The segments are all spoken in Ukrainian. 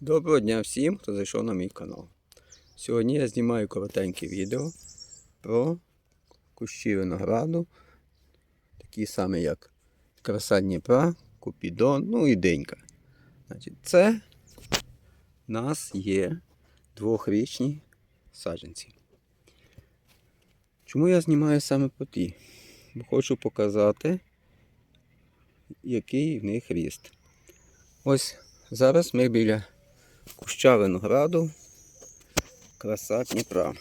Доброго дня всім, хто зайшов на мій канал. Сьогодні я знімаю коротеньке відео про кущі винограду, такі самі як краса Дніпра, Купідон, ну і Денька. Значить, це в нас є двохрічні саджанці. Чому я знімаю саме по ті? Бо хочу показати, який в них ріст. Ось зараз ми біля куща винограду Краса Дніпра.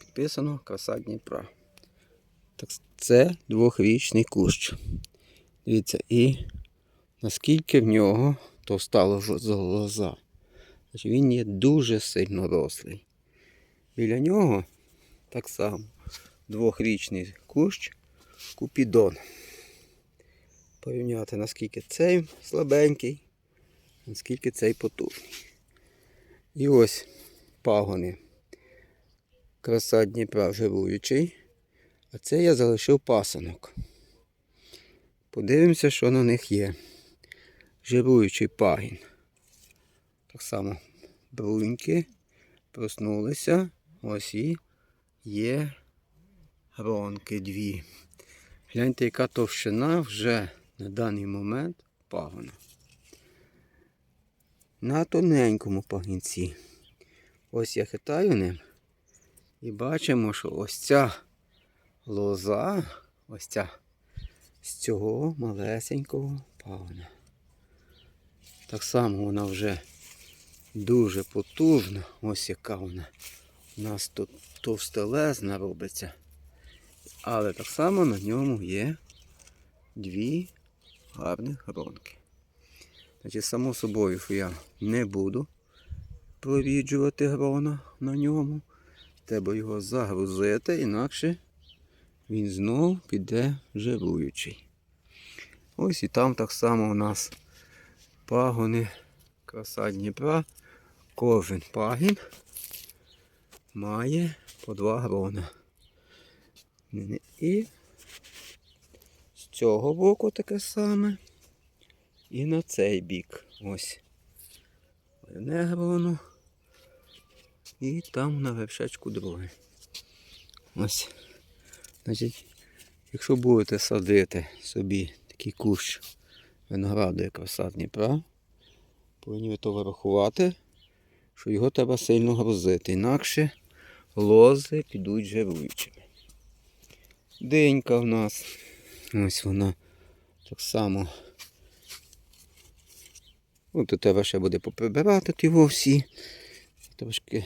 Підписано Краса Дніпра. Так, це двохрічний кущ. Дивіться, і наскільки в нього товста лоз- лоза. Значить, Він є дуже сильно рослий. Біля нього так само двохрічний кущ Купідон. Порівняти, наскільки цей слабенький, наскільки цей потужний. І ось пагони. Краса Дніпра живуючий. А це я залишив пасанок. Подивимося, що на них є. Жируючий пагін. Так само бруньки проснулися. Ось і є гронки дві. Гляньте, яка товщина вже на даний момент пагона. На тоненькому пагінці. Ось я хитаю ним. І бачимо, що ось ця лоза, ось ця з цього малесенького пагона. Так само вона вже дуже потужна. Ось яка вона. У нас тут товстелезна робиться. Але так само на ньому є дві гарних гронки. Значить, само собою, що я не буду провіджувати грона на ньому. Треба його загрузити, інакше він знов піде жируючий. Ось і там так само у нас пагони краса Дніпра. Кожен пагін має по два грона. І з цього боку таке саме. І на цей бік. Ось. Одне гроно. І там на вершечку друге. Ось. Значить, якщо будете садити собі такий кущ винограду, як краса Дніпра, повинні ви то вирахувати, що його треба сильно грузити. Інакше лози підуть жируючими. Денька в нас. Ось вона так само. Ну, тут треба ще буде поприбирати його всі. Трошки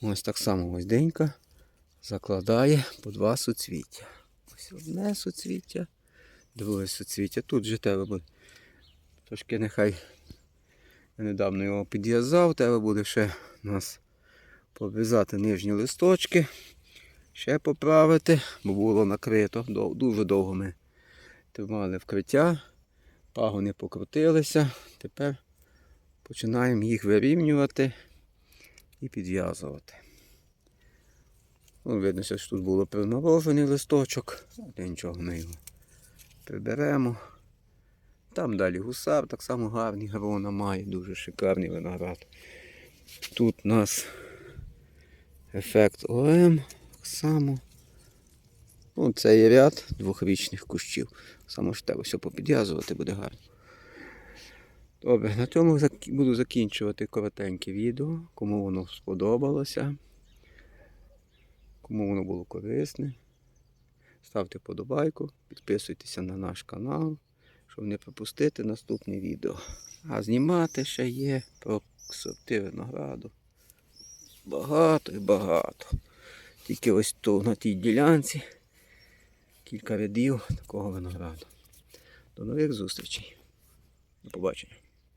ось так само ось денька закладає по два суцвіття. Ось одне суцвіття, друге суцвіття. Тут же треба буде. Трошки нехай я недавно його підв'язав, треба буде ще у нас пов'язати нижні листочки, ще поправити, бо було накрито. Дуже довго ми тримали вкриття, пагони покрутилися. Тепер починаємо їх вирівнювати і підв'язувати. Ну, видно, що тут було приморожений листочок, але нічого ми його приберемо. Там далі гусар, так само гарні грона має, дуже шикарний виноград. Тут у нас ефект ОМ, так само. Ну, є ряд двохрічних кущів. Саме ж треба все попідв'язувати, буде гарно. Добре, на цьому буду закінчувати коротеньке відео. Кому воно сподобалося, кому воно було корисне. Ставте вподобайку, підписуйтеся на наш канал, щоб не пропустити наступне відео. А знімати ще є про сорти винограду. Багато і багато. Тільки ось тут на тій ділянці кілька рядів такого винограду. До нових зустрічей. До побачення.